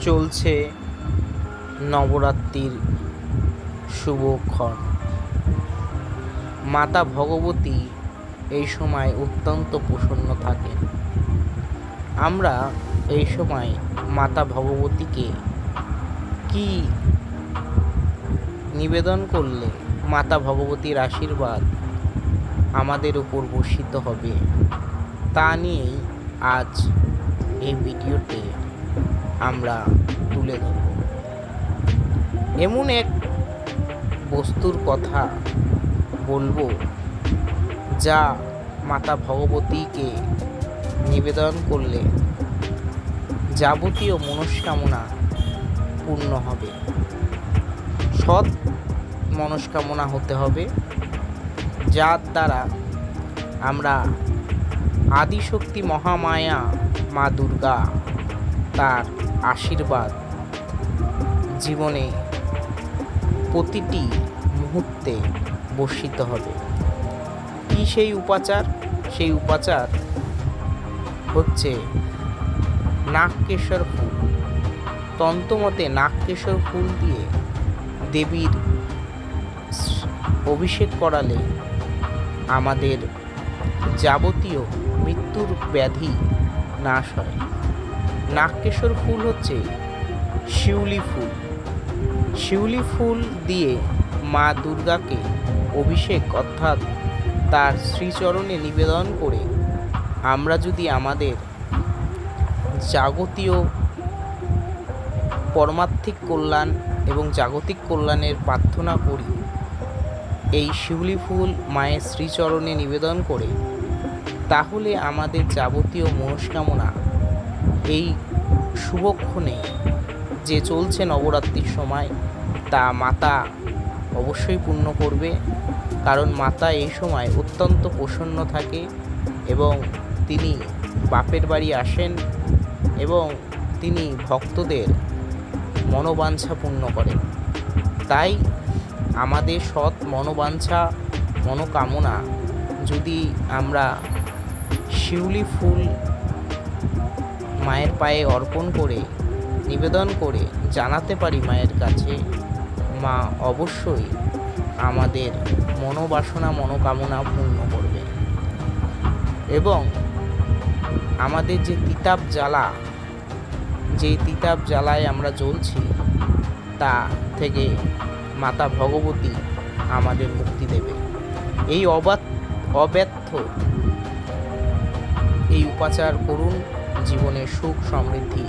চলছে নবরাত্রির শুভক্ষণ মাতা ভগবতী এই সময় অত্যন্ত প্রসন্ন থাকেন। আমরা এই সময় মাতা ভগবতীকে কি নিবেদন করলে মাতা ভগবতীর আশীর্বাদ আমাদের উপর বর্ষিত হবে, তা নিয়েই আজ এই ভিডিওতে আমরা তুলে ধরব। এমন এক বস্তুর কথা বলব যা মাতা ভগবতীকে নিবেদন করলে যাবতীয় মনস্কামনা পূর্ণ হবে। সৎ মনস্কামনা হতে হবে, যার দ্বারা আমরা আদিশক্তি মহামায়া মা দুর্গা তার আশীর্বাদ। জীবনে প্রতিটি মুহূর্তে বর্ষিত হবে। কি সেই উপাচার? সেই উপাচার হচ্ছে নাগকেশর ফুল। তন্ত্রমতে নাগকেশর ফুল দিয়ে দেবীর অভিষেক করালে আমাদের যাবতীয় মৃত্যুর ব্যাধি নাশ হয়। নাগকেশর ফুল হচ্ছে শিউলি ফুল। শিউলি ফুল দিয়ে মা দুর্গাকে অভিষেক অর্থাৎ তার শ্রীচরণে নিবেদন করে আমরা যদি আমাদের জাগতীয় পরমার্থিক কল্যাণ এবং জাগতিক কল্যাণের প্রার্থনা করি, এই শিউলি ফুল মায়ের শ্রীচরণে নিবেদন করে, তাহলে আমাদের যাবতীয় মনস্কামনা এই শুভক্ষণে যে চলছে নবরাত্রির সময়, তা মাতা অবশ্যই পূর্ণ করবে। কারণ মাতা এই সময় অত্যন্ত প্রসন্ন থাকে এবং তিনি বাপের বাড়ি আসেন এবং তিনি ভক্তদের মনোবাঞ্ছা পূর্ণ করেন। তাই আমাদের সৎ মনোবাঞ্ছা, মনোকামনা যদি আমরা শিউলি ফুল মায়ের পায়ে অর্পণ করে, নিবেদন করে জানাতে পারি মায়ের কাছে, মা অবশ্যই আমাদের মনোবাসনা মনোকামনা পূর্ণ করবে এবং আমাদের যে তিতাব জ্বালা যেই তিতাব জ্বালায় আমরা জ্বলছি, তা থেকে মাতা ভগবতী আমাদের মুক্তি দেবে। এই অবাত, অব্যর্থ এই উপাচার করুন জীবনে সুখ সমৃদ্ধি।